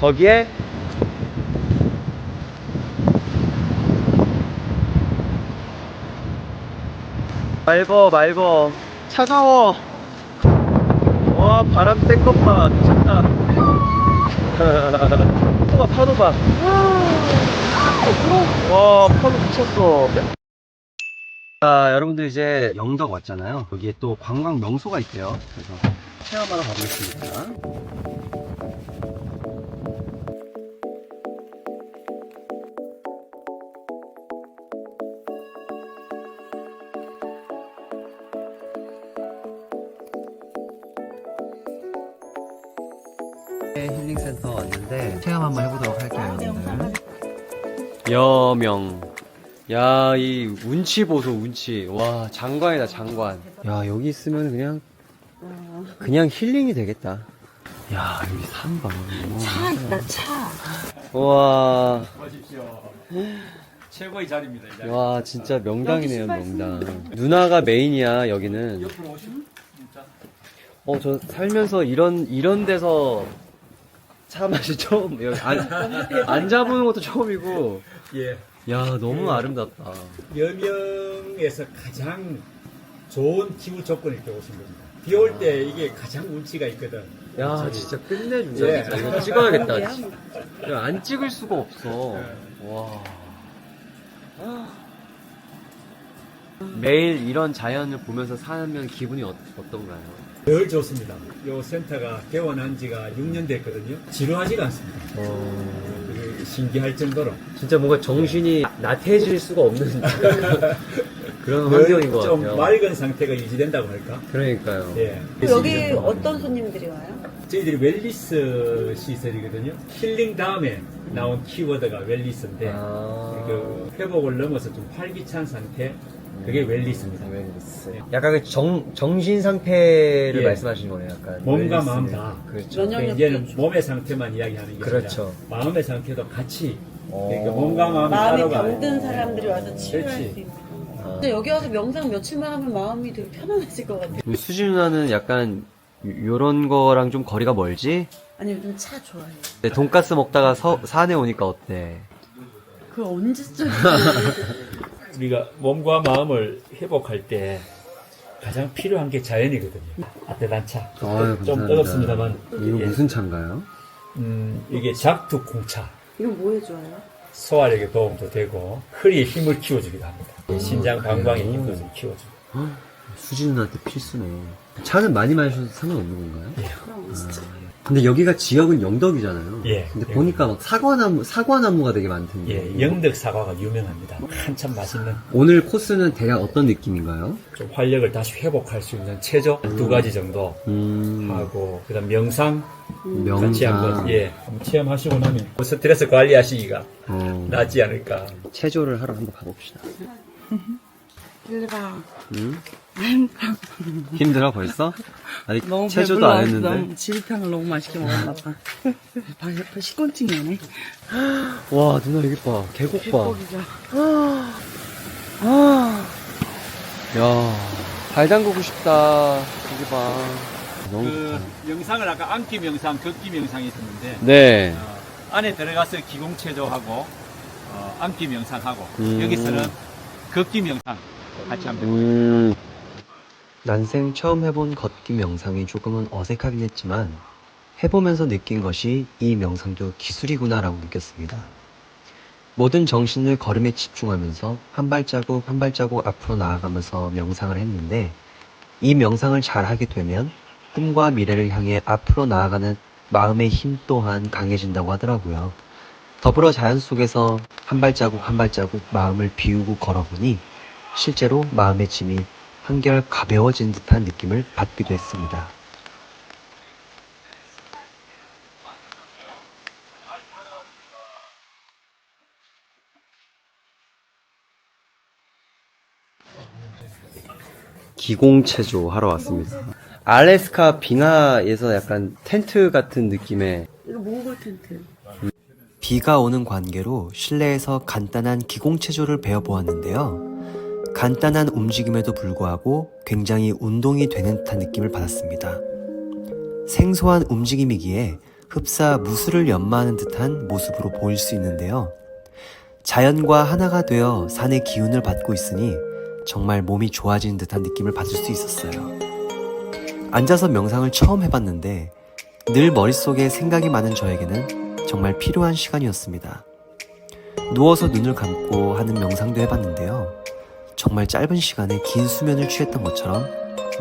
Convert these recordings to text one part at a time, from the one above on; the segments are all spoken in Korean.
저기에 맑어 맑어 차가워. 와 바람 센것봐. 미쳤다. 파도 봐 파도 봐 와 파도 미쳤어. 자 여러분들 이제 영덕 왔잖아요. 여기에 또 관광 명소가 있대요. 그래서 체험하러 가보겠습니다 힐링센터 왔는데 체험 한번 해보도록 할게요 여러분들. 여명. 야 이 운치 보소 운치. 와 장관이다 장관. 야 여기 있으면 그냥 그냥 힐링이 되겠다. 야 여기 산봐. 차 있다 차. 와, 최고의 자리입니다. 이 자리. 와 진짜 명당이네요 명당. 누나가 메인이야 여기는. 어저 살면서 이런 이런 데서 차 맛이 처음 여기 안, 앉아보는 것도 처음이고 예. 야 너무 아름답다 여명에서 가장 좋은 기후 조건일 때 오신 겁니다. 비 올 때 이게 가장 운치가 있거든. 야 진짜 끝내준다 예. 진짜 이거 찍어야겠다 진짜. 이거 안 찍을 수가 없어 와 매일 이런 자연을 보면서 사면 기분이 어, 어떤가요? 늘 좋습니다. 요 센터가 개원한 지가 6년 됐거든요. 지루하지가 않습니다. 그리고 신기할 정도로. 진짜 뭔가 정신이 나태해질 수가 없는 그런 늘 환경인 것 좀 같아요 맑은 상태가 유지된다고 할까? 그러니까요 예. 여기 어떤 손님들이 와요? 저희들이 웰리스 시설이거든요. 힐링 다음에 나온 키워드가 웰리스인데 아. 그 회복을 넘어서 좀 활기찬 상태 그게 웰리스입니다. 약간 그 정, 정신 상태를 예. 말씀하시는 거네요 약간 몸과 웰니스. 마음 다. 그렇죠 그러니까 이제는 몸의 상태만 이야기하는 게 그렇죠. 아니라 마음의 상태도 같이 어. 그러니까 몸과 마음이 마음이 병든 사람들이 와서 치료할 그렇지. 수 있는. 근데 여기 와서 명상 며칠만 하면 마음이 되게 편안해질 것 같아요. 수지 누나는 약간 요- 요런 거랑 좀 거리가 멀지? 아니 요즘 차 좋아해요. 근데 돈가스 먹다가 서- 산에 오니까 어때? 그 언제쯤? 우리가 몸과 마음을 회복할 때 가장 필요한 게 자연이거든요. 아떼단 차. 아유, 좀 감사합니다. 뜨겁습니다만 이거 이게, 무슨 차인가요? 음, 이게 작두콩차. 이건 뭐에 좋아요? 소화력에 도움도 되고 허리에 힘을 키워주기도 합니다. 신장 방광에 힘도 좀 키워주고. 수지 누나한테 필수네. 차는 많이 마셔도 상관없는 건가요? 그럼 진짜. 근데 여기가 지역은 영덕이잖아요. 예. 근데 보니까 막 사과나무, 사과나무가 되게 많던데. 예, 영덕 사과가 유명합니다. 한참 맛있는 오늘 코스는 대략 어떤 느낌인가요? 좀 활력을 다시 회복할 수 있는 체조 두 가지 정도 음, 하고 그다음 명상 명상. 같이 한번 예 한번 체험하시고 나면 스트레스 관리하시기가 어, 낫지 않을까. 체조를 하러 한번 가봅시다. 일 응? 힘들어 벌써? 아직 너무 체조도 배불러. 안 했는데. 너무 지리탕을 너무 맛있게 먹었나 봐. 봐, 옆에 식곤증이 오네. 와 누나 여기 봐 계곡 봐. 고기가. 야, 발 담그고 싶다. 여기 봐. 너무 그 좋다. 영상을 아까 안기 명상, 걷기 명상이 있었는데 네. 어, 안에 들어가서 기공 체조하고 어, 안기 명상하고 음. 여기서는 걷기 명상 같이 하면 됩니다. 음. 난생 처음 해본 걷기 명상이 조금은 어색하긴 했지만 해보면서 느낀 것이 이 명상도 기술이구나라고 느꼈습니다. 모든 정신을 걸음에 집중하면서 한 발자국 한 발자국 앞으로 나아가면서 명상을 했는데 이 명상을 잘 하게 되면 꿈과 미래를 향해 앞으로 나아가는 마음의 힘 또한 강해진다고 하더라고요. 더불어 자연 속에서 한 발자국 한 발자국 마음을 비우고 걸어보니 실제로 마음의 짐이 한결 가벼워진 듯한 느낌을 받기도 했습니다. 기공체조 하러 왔습니다. 알래스카 빙하에서 약간 텐트 같은 느낌의 이거 몽골 텐트. 비가 오는 관계로 실내에서 간단한 기공체조를 배워보았는데요. 간단한 움직임에도 불구하고 굉장히 운동이 되는 듯한 느낌을 받았습니다. 생소한 움직임이기에 흡사 무술을 연마하는 듯한 모습으로 보일 수 있는데요. 자연과 하나가 되어 산의 기운을 받고 있으니 정말 몸이 좋아지는 듯한 느낌을 받을 수 있었어요. 앉아서 명상을 처음 해봤는데 늘 머릿속에 생각이 많은 저에게는 정말 필요한 시간이었습니다. 누워서 눈을 감고 하는 명상도 해봤는데요. 정말 짧은 시간에 긴 수면을 취했던 것처럼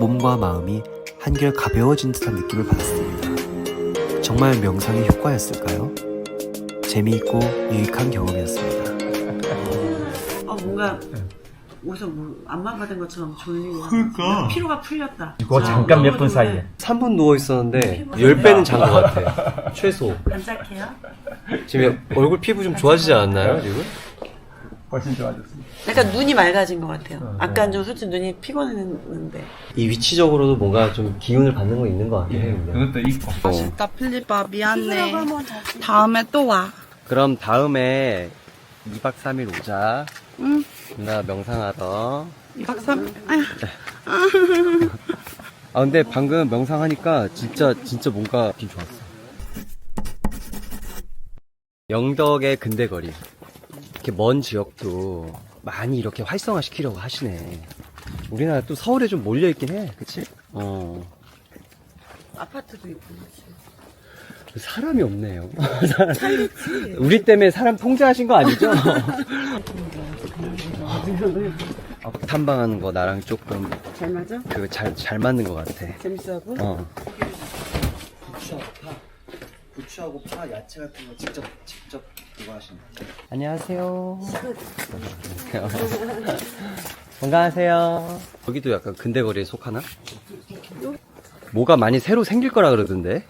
몸과 마음이 한결 가벼워진 듯한 느낌을 받았습니다. 정말 명상의 효과였을까요? 재미있고 유익한 경험이었습니다. 아 뭔가 어디서 뭐 안마 받은 것처럼 졸리고 그러니까 피로가 풀렸다. 그 잠깐 몇 분 사이에. 3분 누워 있었는데 10배는 잔 것 같아. 최소. 반짝해요? 지금 얼굴 피부 좀 좋아지지 않았나요, 지금? 훨씬 좋아졌습니다. 약간 눈이 맑아진 것 같아요. 아까 좀 솔직히 눈이 피곤했는데. 이 위치적으로도 뭔가 좀 기운을 받는 거 있는 것 같긴 해요. 근데. 그것도 있고. 맛있다, 필리빠. 미안해. 다음에 또 와. 그럼 다음에 2박 3일 오자. 응. 누나 명상하러. 2박 3일. 아휴. 아 근데 방금 명상하니까 진짜 진짜 뭔가 기분 좋았어. 영덕의 근대거리. 이렇게 먼 지역도 많이 이렇게 활성화 시키려고 하시네. 우리나라 또 서울에 좀 몰려 있긴 해, 그치? 어. 아파트도 있고. 사람이 없네요. 우리 때문에 사람 통제하신 거 아니죠? 탐방하는 거 나랑 조금 잘 맞아? 그 잘 잘 맞는 것 같아. 재밌어 하고? 어. 부추하고 파, 야채 같은 거 직접 직접 그거 하시는. 안녕하세요. 건강하세요. 여기도 약간 근대 거리에 속하나? 뭐가 많이 새로 생길 거라 그러던데.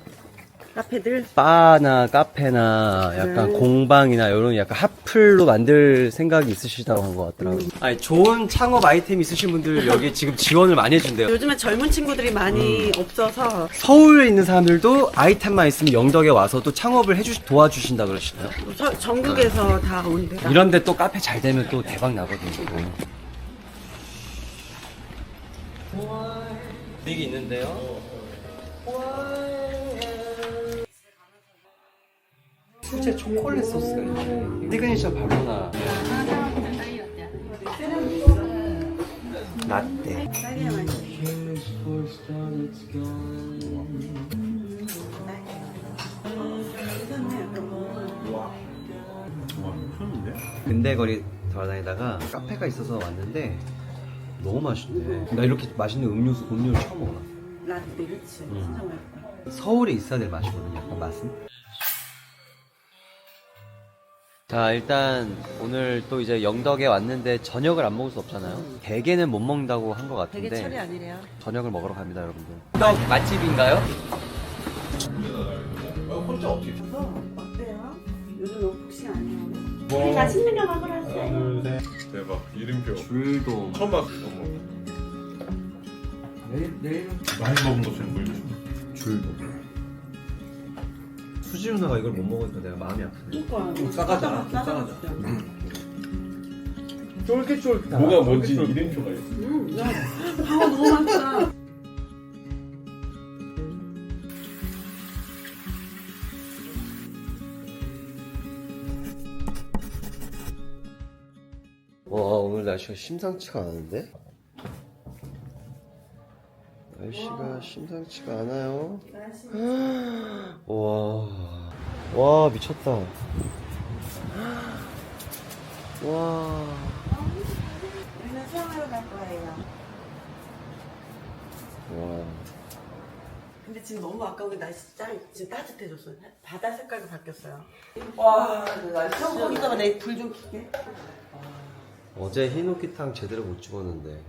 카페들? 바나 카페나 약간 공방이나 이런 약간 핫플로 만들 생각이 있으시다고 한 것 같더라고요. 아니 좋은 창업 아이템 있으신 분들 여기 지금 지원을 많이 해준대요. 요즘에 젊은 친구들이 많이 없어서 서울에 있는 사람들도 아이템만 있으면 영덕에 와서 또 창업을 해주 도와주신다 그러시나요? 서- 전국에서 다 온대요. 이런데 또 카페 잘 되면 또 대박 나거든요. 분위기 있는데요. 수제 초콜릿 소스가 있네. 시그니처 발로나. 라떼. 근대 거리 돌아다니다가 카페가 있어서 왔는데 너무 맛있네. 나 이렇게 맛있는 음료수 음료를 처음 먹어봐. 라떼, 그치? 진짜 맛있다. 서울에 있어야 될 맛이거든요. 약간 맛은. 자 일단 오늘 또 이제 영덕에 왔는데 저녁을 안 먹을 수 없잖아요. 대게는 못 먹는다고 한것 같은데 되게 철이 아니래요. 저녁을 먹으러 갑니다, 여러분들. 영덕 맛집인가요? 어때요? 요즘 너무 복싱 아니에요? 뭐, 맛있는 거 먹으러 왔어요. 대박 이름표 줄도. 처음 봤어 내일 내일은 많이 먹은 것처럼 보이죠 줄도. 수지 누나가 이걸 못 먹으니까 내가 마음이 아프네. 그러니까. 싸가잖아, 좀 싸가지. 쫄깃쫄깃. 뭐가 뭔지 이름표가 있어 음, 야, 방어 너무 많다. 와 오늘 날씨가 심상치가 않은데? 날씨가 심상치가 않아요. 와, 와 미쳤다. 와, 우리는 수영하러 갈 거예요. 와. 근데 지금 너무 아까운 게 날씨 짜 지금 따뜻해졌어요. 바다 색깔도 바뀌었어요. 와, 날씨. 형 거기다가 내 불 좀 켜게. 어제 흰옥기탕 제대로 못 찍었는데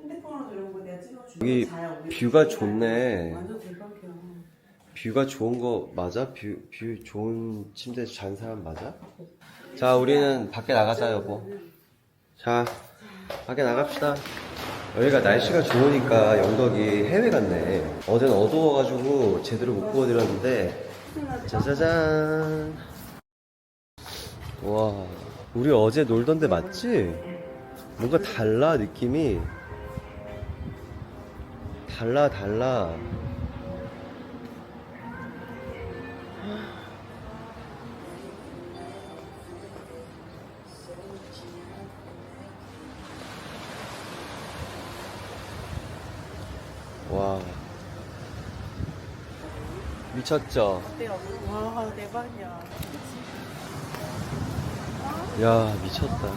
핸드폰으로 이런 거 내가 찍어줄게. 여기. 뷰가 좋네. 뷰가 좋은 거 맞아? 뷰, 뷰 좋은 침대에서 잔 사람 맞아? 자, 우리는 밖에 나가자, 여보. 자, 밖에 나갑시다. 여기가 날씨가 좋으니까 영덕이 해외 같네. 어제는 어두워가지고 제대로 못 보여드렸는데, 짜자잔. 와, 우리 어제 놀던 데 맞지? 뭔가 달라, 느낌이. 달라, 달라. 와 미쳤죠? 와 대박이야. 야 미쳤다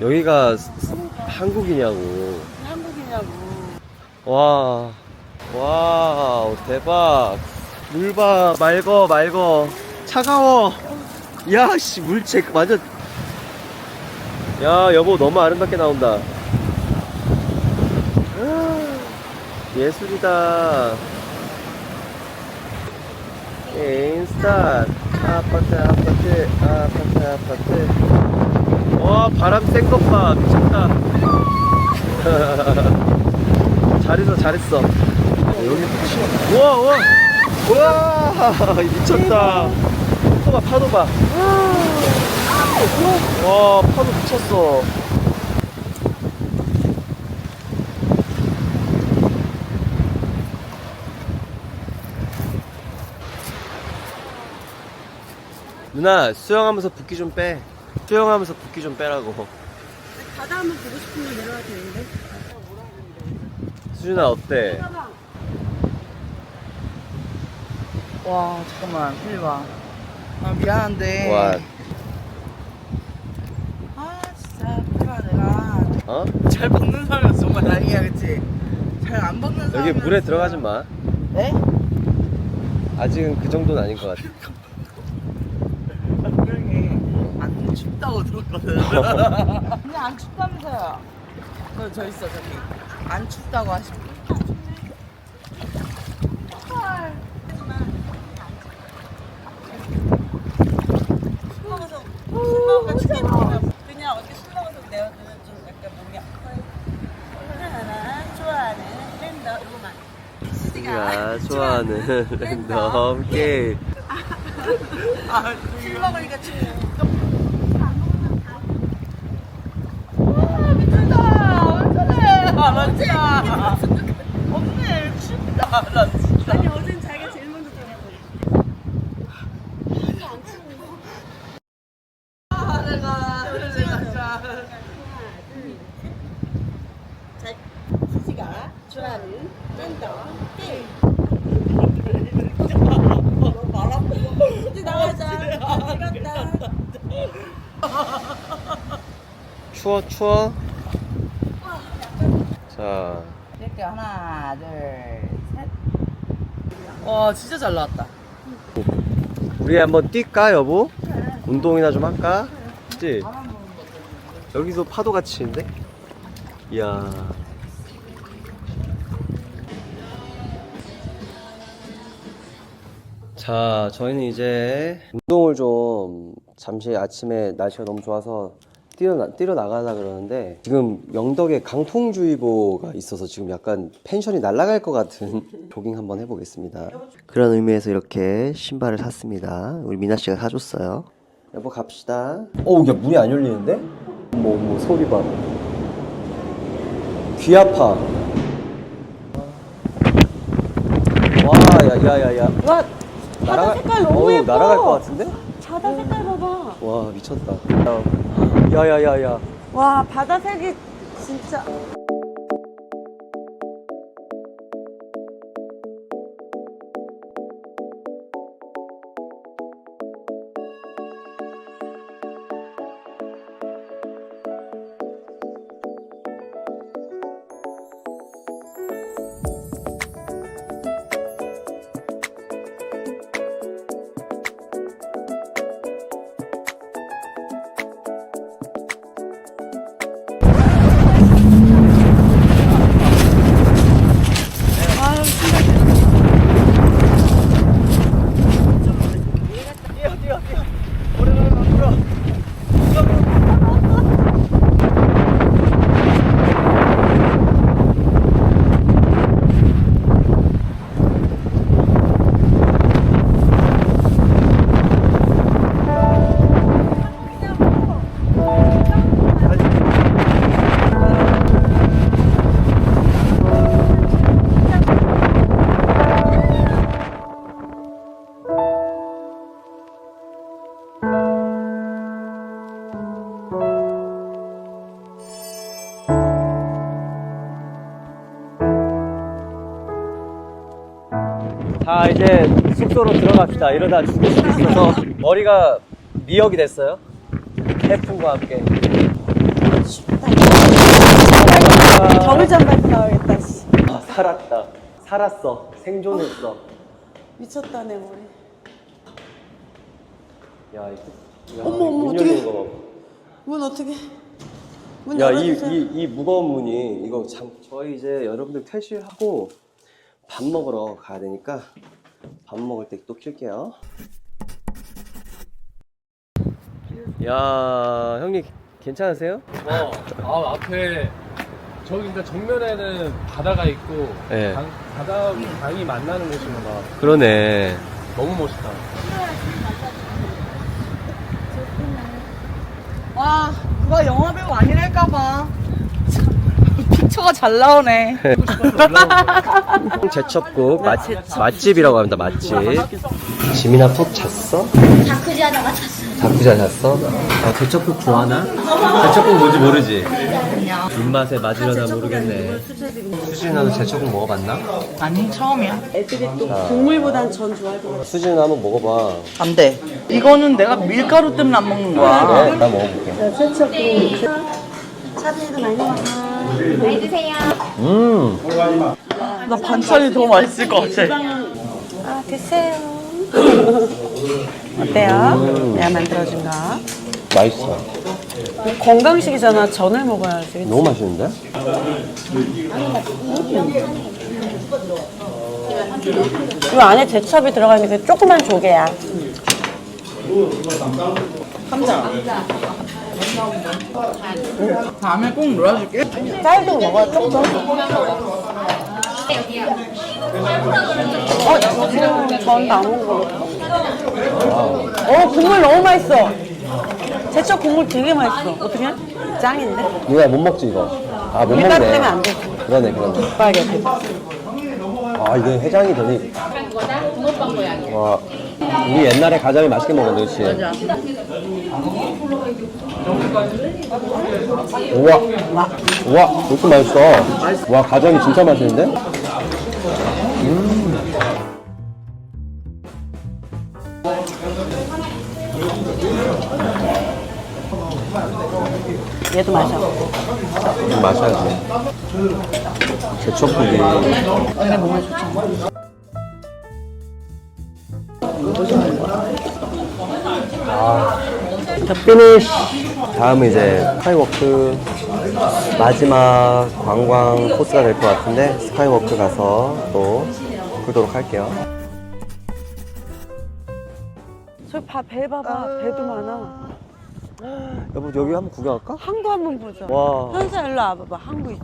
여기가 스- 한국이냐고 한국이냐고. 와 와우 대박. 물봐 맑어 맑어. 차가워. 야 씨 물체 완전 야 여보 너무 아름답게 나온다. 아, 예술이다. 인스타 아파트 아파트 아파트 아파트. 와 바람 센 것 봐. 미쳤다 잘했어 잘했어. 여기 치 우와 우와. 우와 미쳤다. 파도 봐 파도 봐 와 파도 미쳤어. 누나 수영하면서 붓기 좀 빼. 수영하면서 붓기 좀 빼라고. 바다 한번 보고 싶으면 내려와도 되는데. 수준아 어때? 와, 잠깐만, 와. 아, 미안한데. 와 아, 진짜, 그가 내가 어? 잘 먹는 사람이어서 정말 다행이야, 그치? 잘 안 먹는 사람. 여기 물에 들어가지 마 네? 아직은 그 정도는 아닌 것 같아 분명히 안 춥다고 들었거든. 근데 안 춥다면서요? 저, 저 있어, 저기. 안 춥다고 하시고. 술 먹으면 죽겠다. 그냥 어떻게 술 먹어서 내어주는 좀 약간 몸이 아파요. 하나 좋아하는 랜더 이거만. 우리가 좋아하는 랜덤 게임 술 먹으니까 지 맞다. 언니, 춥다. 나 진짜. 아니 어젠 자기가 제일 먼저 전화고. 아, 내가. 추워 추워 자 이렇게 하나, 둘, 셋. 와, 진짜 잘 나왔다. 우리 한번 뛸까 여보? 운동이나 좀 할까? 그치? 여기서 파도가 치는데? 이야 자 저희는 이제 운동을 좀 잠시 아침에 날씨가 너무 좋아서 뛰어, 나, 뛰러 나가려 그러는데 지금 영덕에 강풍주의보가 있어서 지금 약간 펜션이 날아갈 것 같은 조깅 한번 해보겠습니다 그런 의미에서 이렇게 신발을 샀습니다 우리 미나 씨가 사줬어요 여보 갑시다 어우 야 문이 안 열리는데? 어머 어머 소리 봐귀 아파 와야 야야야 와, 날아갈 색깔 너무 어우, 예뻐. 날아갈 것 같은데? 바다 색깔 봐봐. 와 미쳤다 야 야야야 와, 바다 색이 진짜. 숙소로 들어갑시다. 이러다 죽을 수도 있어서 머리가 미역이 됐어요. 태풍과 함께. 겨울잠 밟고 나와야겠다. 씨. 아, 살았다. 살았어. 생존했어. 미쳤다 내 머리. 야 이거. 야, 어머, 어머, 문 어떡해. 열린 거 봐. 문 어떻게? 문 야, 이, 열어주세요. 이, 이 무거운 문이, 이거 참, 저희 이제 여러분들 퇴실하고 밥 먹으러 가야 되니까 밥 먹을 때 또 킬게요. 야, 형님, 괜찮으세요? 어, 아, 앞에 저기 일단 정면에는 바다가 있고 네. 강, 바다 강이 만나는 곳이구나. 그러네. 너무 멋있다. 와, 누가 영화배우 아니랄까봐. 픽처가 잘 나오네. 제첩국 맛, 맛집이라고 합니다, 맛집. 지민아 푹 잤어? 다크지 하다가 잤어요. 다쿠자 잤어? 아, 제첩국 좋아하나? 제첩국 뭔지 모르지? 입맛에 맞으려나 모르겠네. 수진아, 너 제첩국 먹어봤나? 아니, 처음이야. 애들이 또 국물보단 전 좋아할 것 같아. 수진아 한번 먹어봐. 안 돼. 이거는 내가 밀가루 때문에 안 먹는 거야. 그래? 나 먹어볼게. 차비도 많이 먹어. 많이 드세요. 음. 나 반찬이 더 맛있을 것 같아. 아 드세요. 어때요? 내가 만들어준 거. 맛있어. 건강식이잖아. 전을 먹어야지. 너무 맛있는데? 이 안에 제첩이 들어가 있는 게 조그만 조개야. 다음에 꼭 놀아줄게. 쌀도 먹어야 조금. 어, 전다 먹은 거. 어, 국물 너무 맛있어. 제첩 국물 되게 맛있어. 어떻게? 짱인데? 누나 못 먹지 이거? 아 못 밀가루 먹네. 때문에 안 돼. 그러네 그러네. 오빠에게 아 이게 해장이 되니. 와 우리 옛날에 가자미 맛있게 먹었는데 그치? 우와 우와 이렇게 맛있어. 와 가자미 진짜 맛있는데? 얘도 마셔. 좀 마셔야지. 제첩국이. 자, 피니쉬. 다음은 이제 스카이워크 마지막 관광 코스가 될 것 같은데 스카이워크 가서 또 보도록 할게요. 저배 봐봐. 배도 많아. 여보 여기 한번 구경할까? 항도 한번 보자. 와. 현사 일로 와봐봐. 항구 있어.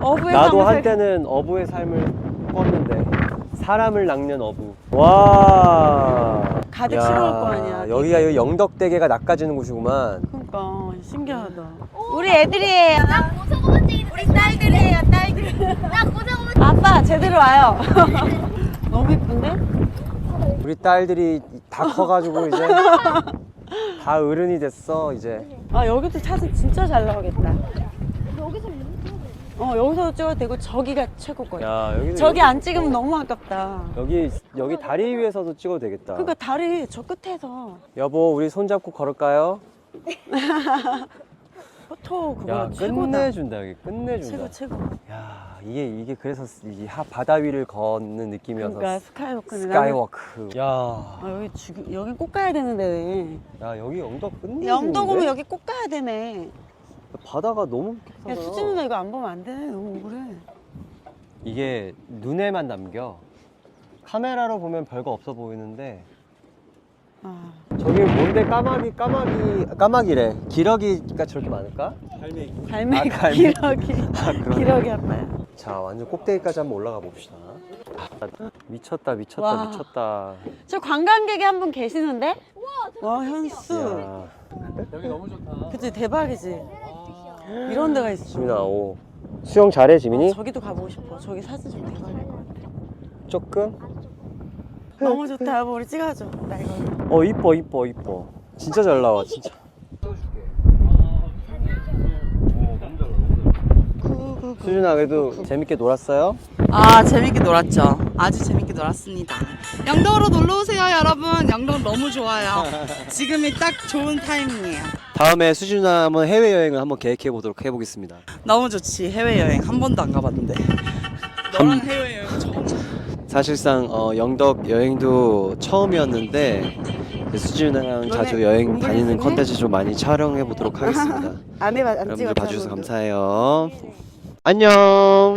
어부의 나도 삶을 살- 한때는 어부의 삶을 꿨는데 사람을 낚는 어부. 와. 가득 야, 실어올 거 아니야. 여기가 여기 영덕대게가 낚아지는 곳이구만. 그러니까 신기하다. 우리 애들이에요. 나 우리 딸들이에요, 딸들. 나 고소고문. 아빠 제대로 와요. 너무 예쁜데? 우리 딸들이 다 커가지고 이제 다 어른이 됐어 이제. 아 여기도 사진 진짜 잘 나오겠다. 어 여기서 찍어도 되고 저기가 최고 거야. 야 여기 저기 안 찍으면 너무 아깝다. 여기 여기 다리 위에서도 찍어도 되겠다. 그러니까 다리 저 끝에서 여보 우리 손 잡고 걸을까요? 포토 그거 야 최고다. 끝내준다 여기 끝내준다. 최고 최고. 야 이게 이게 그래서 이 하- 바다 위를 걷는 느낌이어서 그러니까 스카이워크는 스카이워크. 야, 아 여기 죽 여기 꼭 가야 되는데. 야 여기 영덕 끝내주는데? 영덕 오면 여기 꼭 가야 되네. 바다가 너무 야 깨끗하다. 수진 누나 이거 안 보면 안 돼. 너무 억울해. 이게 눈에만 남겨. 카메라로 보면 별거 없어 보이는데 아 저기 뭔데 까마귀 까마귀 까마귀래. 기러기가 저렇게 많을까? 갈매기 아, 갈매기. 기러기 아, 그러네. 기러기 아빠야. 자 완전 꼭대기까지 한번 올라가 봅시다. 미쳤다 미쳤다 와. 미쳤다. 저 관광객이 한 분 계시는데? 와 현수. 야 여기 너무 좋다. 그치 대박이지. 이런 데가 있어. 지민아 오 수영 잘해 지민이? 저기도 가보고 싶어. 저기 사진 좀 대박일 것 같아. 조금? 너무 좋다. 여보 우리 찍어줘. 나 이거. 어 이뻐 이뻐 이뻐. 진짜 잘 나와 진짜. 수준아 그래도 재밌게 놀았어요? 아 재밌게 놀았죠. 아주 재밌게 놀았습니다. 영덕으로 놀러 오세요 여러분. 영덕 너무 좋아요. 지금이 딱 좋은 타이밍이에요. 다음에 수준아 한번 해외 여행을 한번 계획해 보도록 해보겠습니다. 너무 좋지 해외 여행 한 번도 안 가봤는데. 너랑 해외 여행 처음. 사실상 어, 영덕 여행도 처음이었는데 수준이랑 자주 여행 다니는 컨텐츠 좀 많이 촬영해 보도록 하겠습니다. 안에 안 여러분들 봐주셔서 감사해요. 안녕.